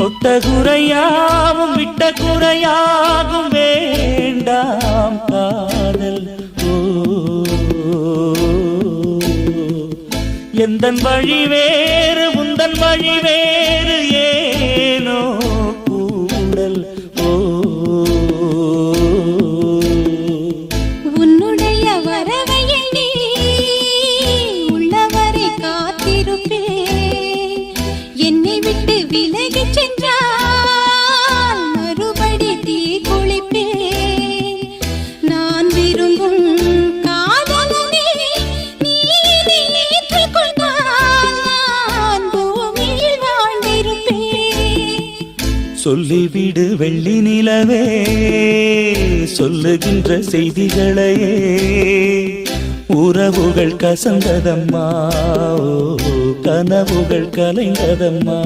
தொட்ட குறையாவும் விட்ட குறையாகும் வேண்டாம் காதல். ஓ எந்தன் வழி வேறு உந்தன் வழி வேறு விட்டு விலகி சென்றால் மறுபடி தீ குளிப்பே. நான் விரும்பும் காதலனே நீ ஏற்றுக்கொண்டால் நான் பூமியில் வாழ்ந்திருப்பேன் சொல்லிவிடு வெள்ளி நிலவே சொல்லுகின்ற செய்திகளையே. உறவுகள் கசந்ததம்மா ஓ, கனவுகள் கலைந்ததம்மா.